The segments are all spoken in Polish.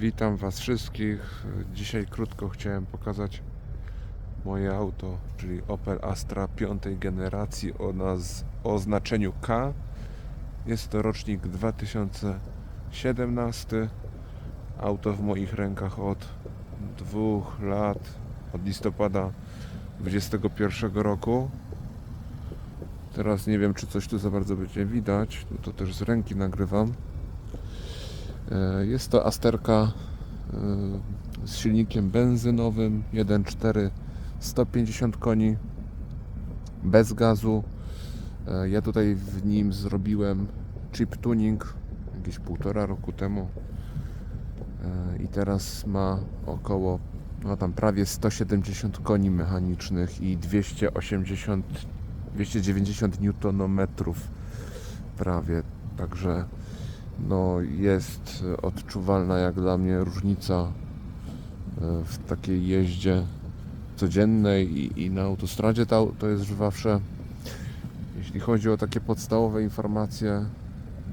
Witam Was wszystkich. Dzisiaj krótko chciałem pokazać moje auto, czyli Opel Astra piątej generacji o, naz- o znaczeniu K. Jest to rocznik 2017. Auto w moich rękach od dwóch lat, od listopada 2021 roku. Teraz nie wiem, czy coś tu za bardzo będzie widać. No to też z ręki nagrywam. E, Jest to Asterka e, z silnikiem benzynowym 1.4 150 koni bez gazu. E, Ja tutaj w nim zrobiłem chip tuning jakieś półtora roku temu i teraz ma około no tam prawie 170 koni mechanicznych i 280 290 Nm prawie także no, jest odczuwalna jak dla mnie różnica e, w takiej jeździe codziennej i, i na autostradzie to, to jest żywawsze. Jeśli chodzi o takie podstawowe informacje,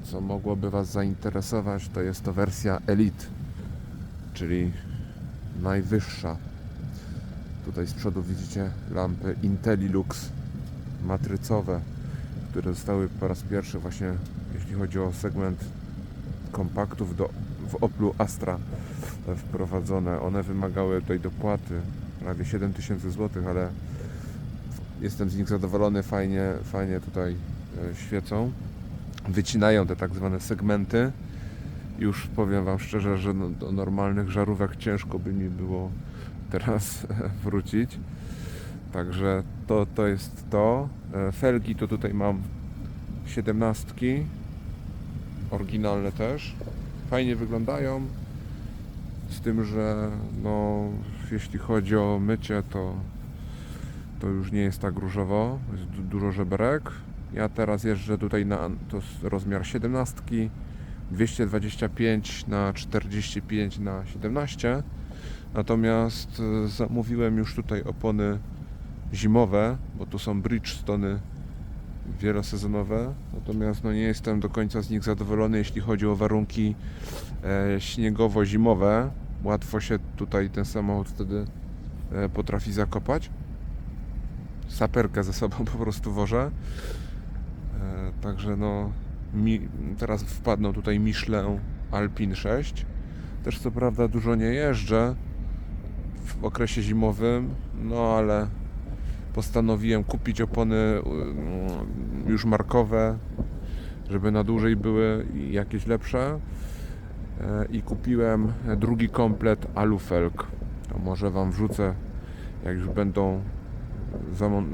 co mogłoby Was zainteresować, to jest to wersja Elite, czyli najwyższa. Tutaj z przodu widzicie lampy Intellilux matrycowe, które zostały po raz pierwszy właśnie, jeśli chodzi o segment kompaktów do, w Oplu Astra wprowadzone. One wymagały tej dopłaty prawie 7000 zł, ale jestem z nich zadowolony, fajnie, fajnie tutaj e, świecą. Wycinają te tak zwane segmenty. Już powiem Wam szczerze, że no, do normalnych żarówek ciężko by mi było teraz e, wrócić. Także to, to jest to. E, Felgi to tutaj mam 17 oryginalne też. Fajnie wyglądają. Z tym, że no, jeśli chodzi o mycie, to, to już nie jest tak różowo. Jest du- dużo żeberek. Ja teraz jeżdżę tutaj na to rozmiar 17, 225 na 45 na 17. Natomiast e, zamówiłem już tutaj opony zimowe, bo tu są Bridgestone wielosezonowe, natomiast no nie jestem do końca z nich zadowolony, jeśli chodzi o warunki e, śniegowo-zimowe. Łatwo się tutaj ten samochód wtedy e, potrafi zakopać. Saperkę ze sobą po prostu wożę. E, także no mi, teraz wpadną tutaj Michelin Alpine 6. Też co prawda dużo nie jeżdżę w okresie zimowym, no ale postanowiłem kupić opony y, już markowe, żeby na dłużej były jakieś lepsze. E, I kupiłem drugi komplet alufelg. To może Wam wrzucę, jak już będą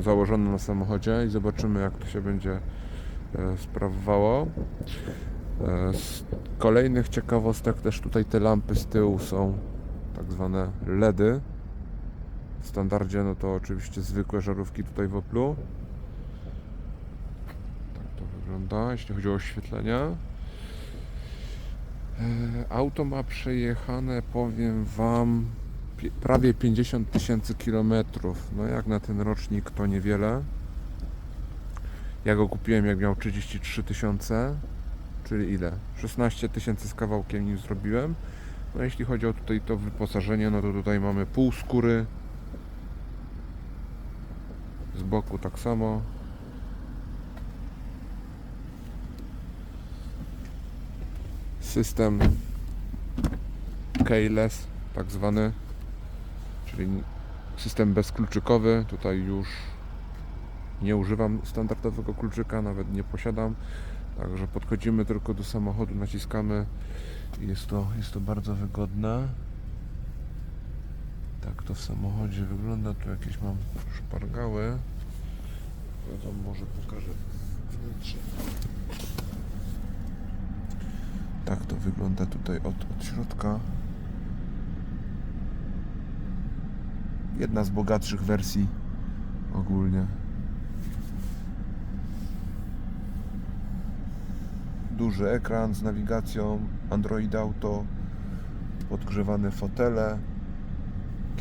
założone na samochodzie i zobaczymy, jak to się będzie e, sprawowało. E, Z kolejnych ciekawostek też tutaj te lampy z tyłu są tak zwane LEDy. W standardzie no to oczywiście zwykłe żarówki tutaj w Oplu. Tak to wygląda, jeśli chodzi o oświetlenie. E, Auto ma przejechane, powiem Wam, prawie 50 tysięcy kilometrów. No jak na ten rocznik to niewiele. Ja go kupiłem jak miał 33 tysiące, czyli ile? 16 tysięcy z kawałkiem nim zrobiłem. No jeśli chodzi o tutaj to wyposażenie, no to tutaj mamy pół skóry. Z boku tak samo. System keyless, tak zwany, czyli system bezkluczykowy. Tutaj już nie używam standardowego kluczyka, nawet nie posiadam. Także podchodzimy tylko do samochodu, naciskamy jest to, jest to bardzo wygodne. Tak to w samochodzie wygląda. Tu jakieś mam szpargały. Ja może pokażę wnętrze. Tak to wygląda tutaj od, od środka. Jedna z bogatszych wersji ogólnie. Duży ekran z nawigacją, Android Auto, podgrzewane fotele,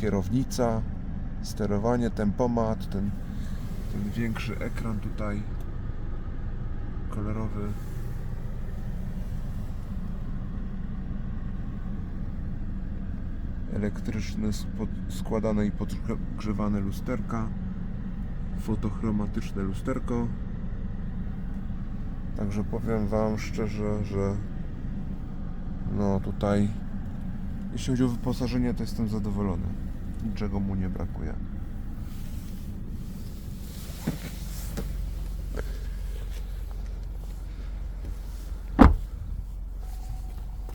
kierownica, sterowanie, tempomat, ten, ten większy ekran tutaj kolorowy elektryczne składane i podgrzewane lusterka, fotochromatyczne lusterko. Także powiem Wam szczerze, że no tutaj jeśli chodzi o wyposażenie, to jestem zadowolony. Niczego mu nie brakuje.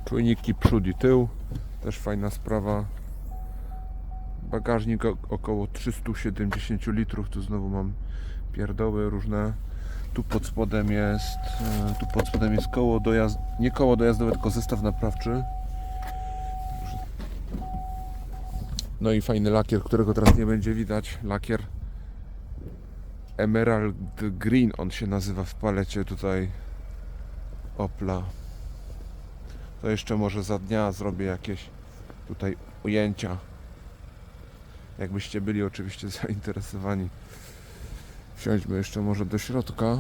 Czujniki przód i tył, też fajna sprawa. Bagażnik około 370 litrów, tu znowu mam pierdoły różne. Tu pod spodem jest, e, tu pod spodem jest koło dojazd, nie koło dojazdowe, tylko zestaw naprawczy. No i fajny lakier, którego teraz nie będzie widać. Lakier Emerald Green, on się nazywa w palecie tutaj Opla. To jeszcze może za dnia zrobię jakieś tutaj ujęcia. Jakbyście byli oczywiście zainteresowani. Wsiądźmy jeszcze może do środka.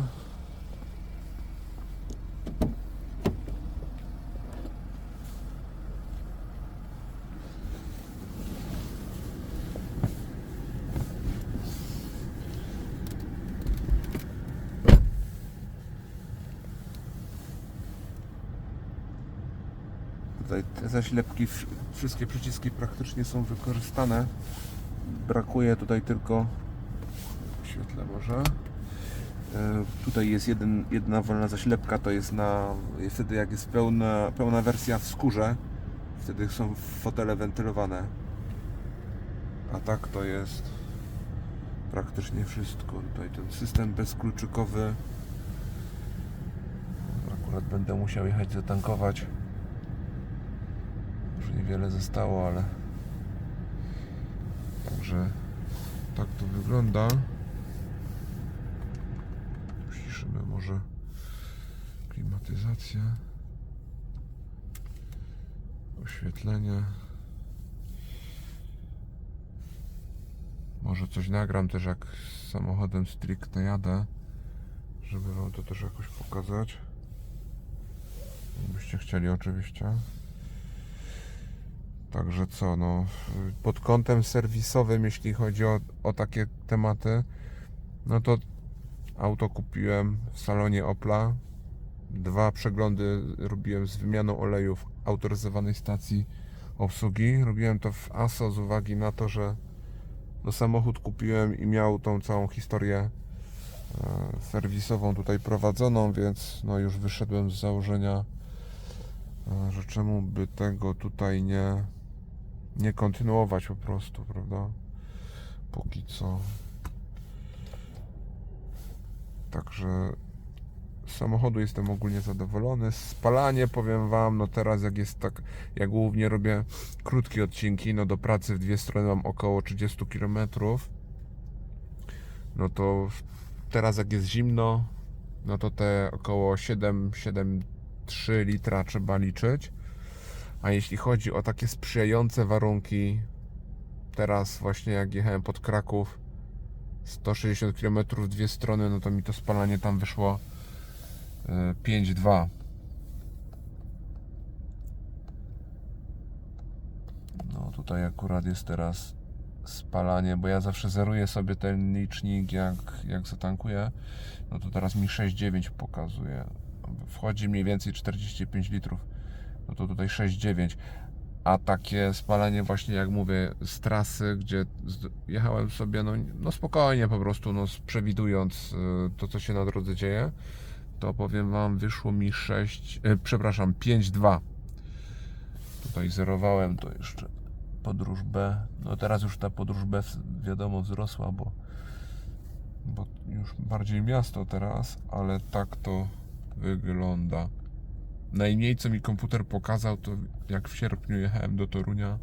Tutaj te zaślepki, wsz- wszystkie przyciski praktycznie są wykorzystane. Brakuje tutaj tylko świetle może. E, Tutaj jest jeden, jedna wolna zaślepka, to jest na wtedy jak jest pełna, pełna wersja w skórze. Wtedy są fotele wentylowane. A tak to jest praktycznie wszystko. Tutaj ten system bezkluczykowy. Akurat będę musiał jechać zatankować. Niewiele zostało, ale także tak to wygląda. Ściszymy może klimatyzację, oświetlenie. Może coś nagram też jak z samochodem stricte jadę, żeby wam to też jakoś pokazać. Jakbyście chcieli oczywiście. Także co, no, pod kątem serwisowym, jeśli chodzi o, o takie tematy, no to auto kupiłem w salonie Opla. Dwa przeglądy robiłem z wymianą oleju w autoryzowanej stacji obsługi. Robiłem to w ASO z uwagi na to, że no, samochód kupiłem i miał tą całą historię e, serwisową tutaj prowadzoną, więc no już wyszedłem z założenia, e, że czemu by tego tutaj nie, nie kontynuować po prostu, prawda? Póki co. Także z samochodu jestem ogólnie zadowolony. Spalanie powiem Wam, no teraz jak jest tak, ja głównie robię krótkie odcinki, no do pracy w dwie strony mam około 30 km. No to teraz jak jest zimno, no to te około 7, 7,3 litra trzeba liczyć. A jeśli chodzi o takie sprzyjające warunki, teraz właśnie jak jechałem pod Kraków, 160 km w dwie strony, no to mi to spalanie tam wyszło e, 5,2. No tutaj akurat jest teraz spalanie, bo ja zawsze zeruję sobie ten licznik jak, jak zatankuję. No to teraz mi 6,9 pokazuje. Wchodzi mniej więcej 45 litrów. No to tutaj 6,9 a takie spalanie właśnie jak mówię z trasy, gdzie jechałem sobie no, no spokojnie po prostu, no przewidując y, to co się na drodze dzieje, to powiem Wam wyszło mi 6, y, przepraszam 5,2 tutaj zerowałem to jeszcze podróż B, no teraz już ta podróż B wiadomo wzrosła, bo bo już bardziej miasto teraz, ale tak to wygląda. Najmniej co mi komputer pokazał, to jak w sierpniu jechałem do Torunia,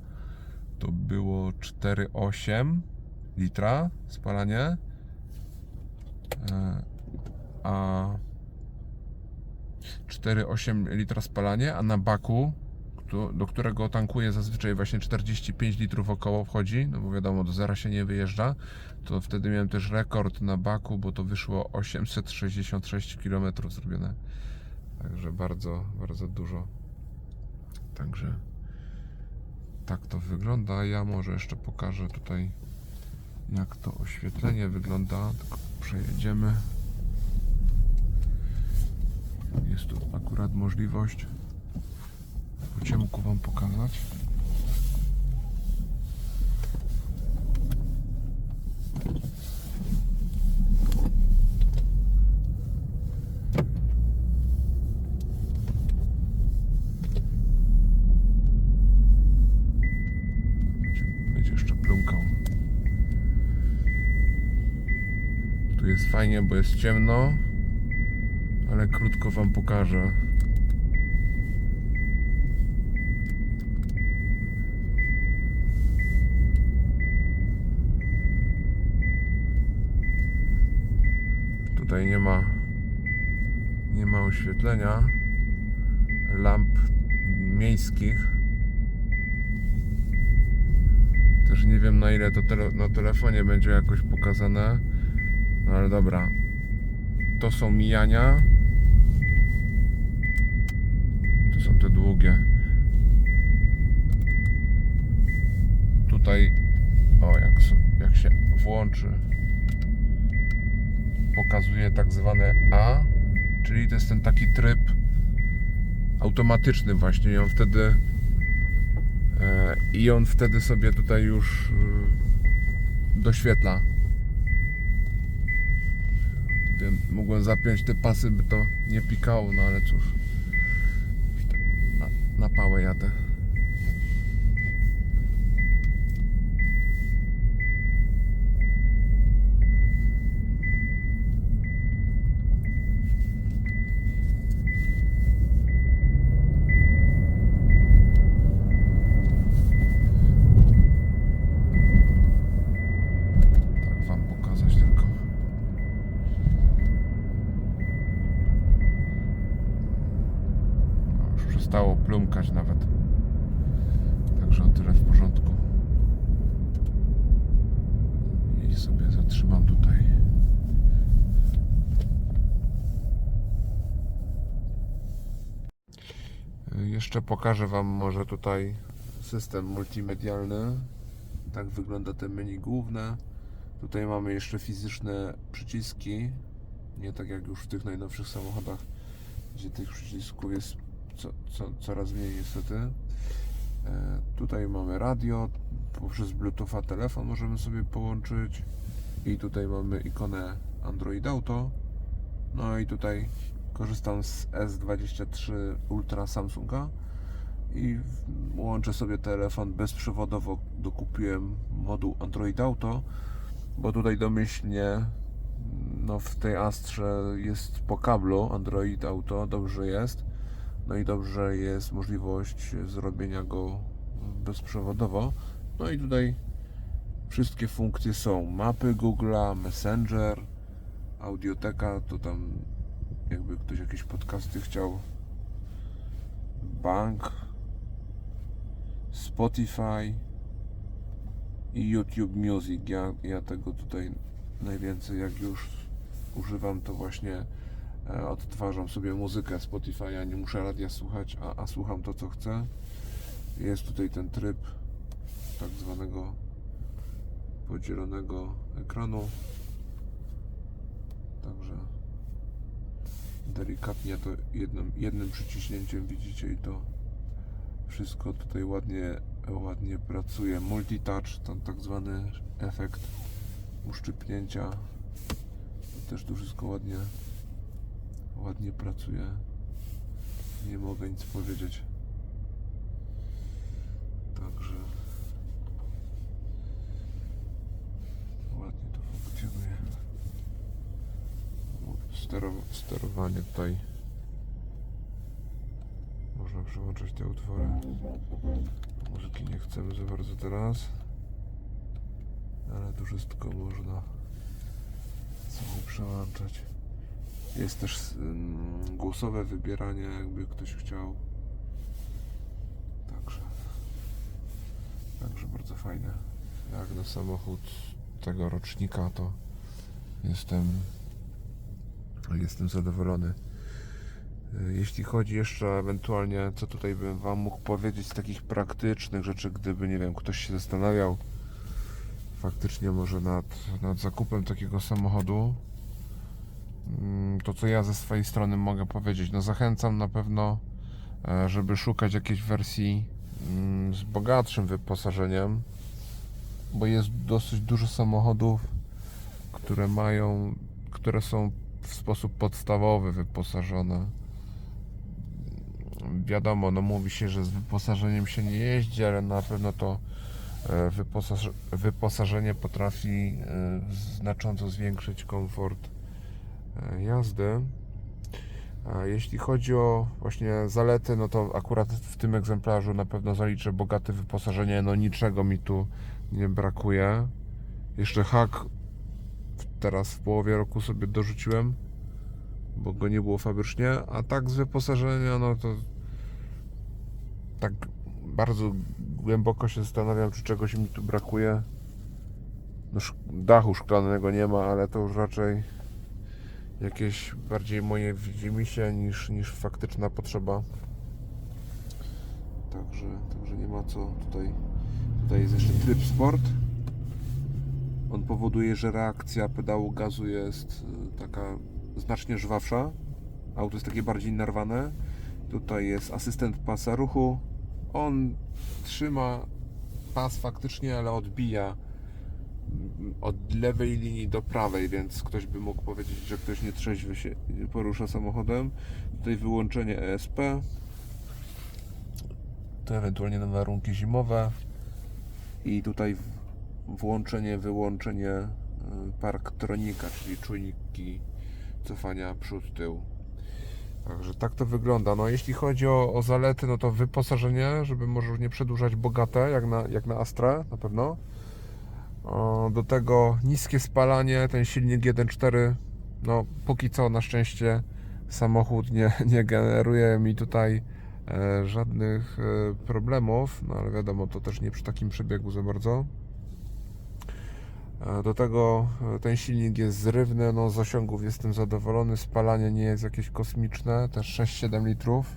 to było 4,8 litra spalanie. E, A 4,8 litra spalanie, a na baku, do którego tankuję zazwyczaj właśnie 45 litrów około wchodzi, no bo wiadomo, do zera się nie wyjeżdża, to wtedy miałem też rekord na baku, bo to wyszło 866 km zrobione. Także bardzo, bardzo dużo. Także tak to wygląda. Ja może jeszcze pokażę tutaj jak to oświetlenie wygląda. Tylko przejedziemy. Jest tu akurat możliwość po ciemku Wam pokazać. Będzie jeszcze plumkał. Fajnie, bo jest ciemno, ale krótko Wam pokażę. Tutaj nie ma nie ma oświetlenia lamp miejskich. Też nie wiem na ile to tele, na telefonie będzie jakoś pokazane. No ale dobra. To są mijania. To są te długie. Tutaj o jak, jak się włączy pokazuje tak zwane A, czyli to jest ten taki tryb automatyczny właśnie i on wtedy e, i on wtedy sobie tutaj już e, doświetla. Mogłem zapiąć te pasy, by to nie pikało, no ale cóż. Na, na pałę jadę. Przestało plumkać nawet. Także o tyle w porządku. I sobie zatrzymam tutaj. Jeszcze pokażę Wam może tutaj system multimedialny. Tak wygląda te menu główne. Tutaj mamy jeszcze fizyczne przyciski. Nie tak jak już w tych najnowszych samochodach, gdzie tych przycisków jest co, co, coraz mniej niestety. E, tutaj mamy radio. Poprzez Bluetootha telefon możemy sobie połączyć. I tutaj mamy ikonę Android Auto. No i tutaj korzystam z S23 Ultra Samsunga i łączę sobie telefon bezprzewodowo. Dokupiłem moduł Android Auto, bo tutaj domyślnie no w tej Astrze jest po kablu Android Auto, dobrze jest. No i dobrze jest możliwość zrobienia go bezprzewodowo. No i tutaj wszystkie funkcje są. Mapy Google'a, Messenger, Audioteka, to tam jakby ktoś jakieś podcasty chciał. Bank, Spotify i YouTube Music. Ja, ja tego tutaj najwięcej jak już używam, to właśnie odtwarzam sobie muzykę Spotify'a, nie muszę radia słuchać, a, a słucham to co chcę. Jest tutaj ten tryb tak zwanego podzielonego ekranu. Także delikatnie to jednym, jednym przyciśnięciem widzicie i to wszystko tutaj ładnie, ładnie pracuje. Multitouch, ten tak zwany efekt uszczypnięcia. Też tu wszystko ładnie, ładnie pracuje. Nie mogę nic powiedzieć. Także ładnie to funkcjonuje. Stero, sterowanie tutaj można przełączać te utwory. Muzyki nie chcemy za bardzo teraz, ale tu wszystko można sobie przełączać. Jest też mm, głosowe wybieranie, jakby ktoś chciał. Także, także bardzo fajne. Jak na samochód tego rocznika, to jestem jestem zadowolony. Jeśli chodzi jeszcze ewentualnie, co tutaj bym Wam mógł powiedzieć z takich praktycznych rzeczy, gdyby, nie wiem, ktoś się zastanawiał faktycznie może nad, nad zakupem takiego samochodu, to co ja ze swojej strony mogę powiedzieć, no zachęcam na pewno, e, żeby szukać jakiejś wersji mm, z bogatszym wyposażeniem, bo jest dosyć dużo samochodów, które mają, które są w sposób podstawowy wyposażone. Wiadomo, no mówi się, że z wyposażeniem się nie jeździ, ale na pewno to e, wyposaż, wyposażenie potrafi e, znacząco zwiększyć komfort jazdy. A jeśli chodzi o właśnie zalety, no to akurat w tym egzemplarzu na pewno zaliczę bogate wyposażenie, no niczego mi tu nie brakuje. Jeszcze hak teraz w połowie roku sobie dorzuciłem, bo go nie było fabrycznie, a tak z wyposażenia, no to tak bardzo głęboko się zastanawiam, czy czegoś mi tu brakuje. No, dachu szklanego nie ma, ale to już raczej jakieś bardziej moje widzimisię niż, niż faktyczna potrzeba. Także, także nie ma co tutaj. Tutaj jest jeszcze tryb sport. On powoduje, że reakcja pedału gazu jest y, taka znacznie żwawsza. Auto jest takie bardziej narwane. Tutaj jest asystent pasa ruchu. On trzyma pas faktycznie, ale odbija od lewej linii do prawej, więc ktoś by mógł powiedzieć, że ktoś nietrzeźwy się porusza samochodem. Tutaj wyłączenie ESP. To ewentualnie na warunki zimowe. I tutaj włączenie, wyłączenie y, parktronika, czyli czujniki cofania przód, tył. Także tak to wygląda. No jeśli chodzi o, o zalety, no to wyposażenie, żeby może nie przedłużać bogate, jak na, jak na Astra na pewno. Do tego niskie spalanie, ten silnik 1.4, no póki co na szczęście samochód nie, nie generuje mi tutaj e, żadnych e, problemów, no ale wiadomo, to też nie przy takim przebiegu za bardzo. E, Do tego ten silnik jest zrywny, no z osiągów jestem zadowolony, spalanie nie jest jakieś kosmiczne, też 6-7 litrów.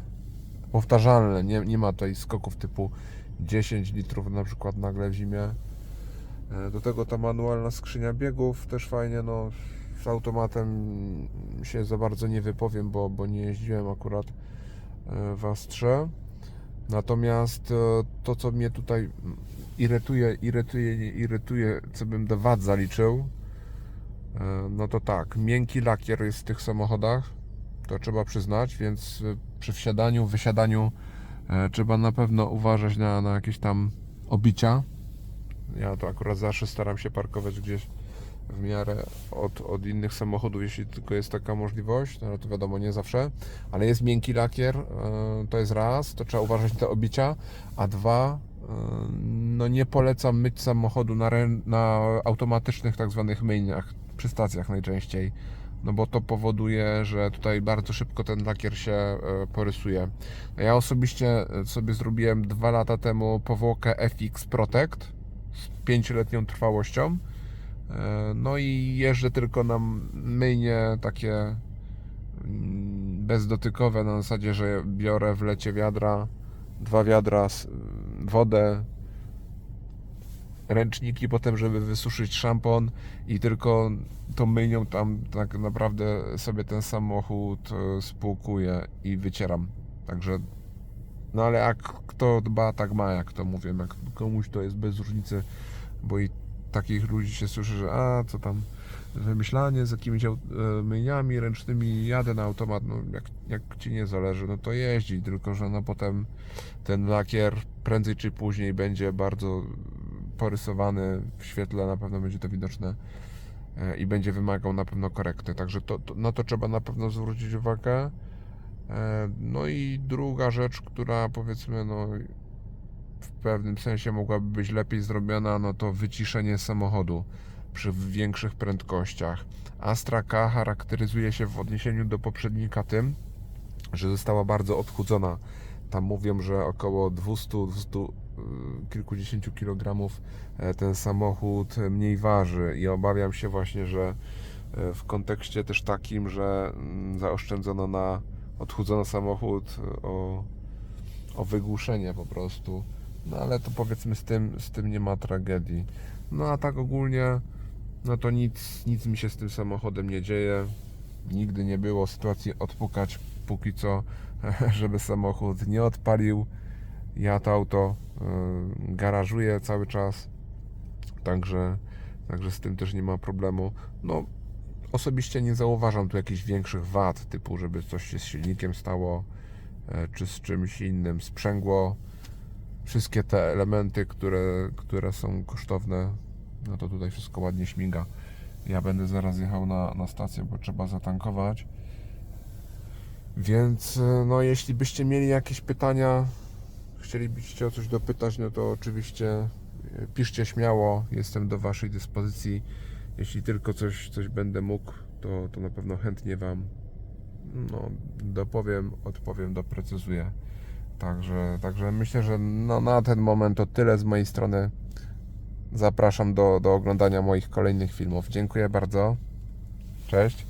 Powtarzalne, nie, nie ma tutaj skoków typu 10 litrów na przykład nagle w zimie. E, Do tego ta manualna skrzynia biegów też fajnie, no z automatem się za bardzo nie wypowiem, bo, bo nie jeździłem akurat e, w Astrze. Natomiast e, to, co mnie tutaj irytuje, irytuje, irytuje, co bym do wad zaliczył, no to tak, miękki lakier jest w tych samochodach, to trzeba przyznać, więc przy wsiadaniu, wysiadaniu trzeba na pewno uważać na, na jakieś tam obicia. Ja to akurat zawsze staram się parkować gdzieś w miarę od, od innych samochodów, jeśli tylko jest taka możliwość, no to wiadomo, nie zawsze, ale jest miękki lakier, e, to jest raz, to trzeba uważać na te obicia, a dwa, e, no nie polecam myć samochodu na, na automatycznych tak zwanych myjniach, przy stacjach najczęściej, no bo to powoduje, że tutaj bardzo szybko ten lakier się e, porysuje. Ja osobiście sobie zrobiłem dwa lata temu powłokę FX Protect z pięcioletnią trwałością, E, No i jeżdżę tylko na myjnie takie mm, bezdotykowe na zasadzie, że biorę w lecie wiadra, dwa wiadra, wodę, ręczniki potem, żeby wysuszyć szampon i tylko tą myjnią tam tak naprawdę sobie ten samochód e, spłukuję i wycieram. Także no ale jak kto dba, tak ma, jak to mówię. Jak komuś to jest bez różnicy, bo i takich ludzi się słyszy, że a co tam wymyślanie z jakimiś e, myjniami ręcznymi, jadę na automat, no jak, jak ci nie zależy, no to jeździ, tylko że no potem ten lakier prędzej czy później będzie bardzo porysowany w świetle, na pewno będzie to widoczne e, i będzie wymagał na pewno korekty, także to, to, na to trzeba na pewno zwrócić uwagę. E, No i druga rzecz, która powiedzmy, no w pewnym sensie mogłaby być lepiej zrobiona, no to wyciszenie samochodu przy większych prędkościach. Astra K charakteryzuje się w odniesieniu do poprzednika tym, że została bardzo odchudzona. Tam mówią, że około 200, 200 y, kilkudziesięciu kilogramów e, ten samochód mniej waży i obawiam się właśnie, że e, w kontekście też takim, że mm, zaoszczędzono na odchudzono samochód o, o wygłuszenie po prostu. No ale to powiedzmy z tym, z tym nie ma tragedii. No a tak ogólnie, no to nic, nic mi się z tym samochodem nie dzieje. Nigdy nie było sytuacji odpukać póki co, żeby samochód nie odpalił. Ja to auto y, garażuję cały czas, także, także z tym też nie ma problemu. No, osobiście nie zauważam tu jakichś większych wad, typu żeby coś się z silnikiem stało, e, czy z czymś innym sprzęgło. Wszystkie te elementy, które, które są kosztowne, no to tutaj wszystko ładnie śmiga. Ja będę zaraz jechał na, na stację, bo trzeba zatankować. Więc e, no, jeśli byście mieli jakieś pytania, chcielibyście o coś dopytać, no to oczywiście e, piszcie śmiało, jestem do Waszej dyspozycji. Jeśli tylko coś, coś będę mógł, to, to na pewno chętnie Wam no, dopowiem, odpowiem, doprecyzuję. Także, także myślę, że no, na ten moment to tyle z mojej strony. Zapraszam do, do oglądania moich kolejnych filmów. Dziękuję bardzo. Cześć.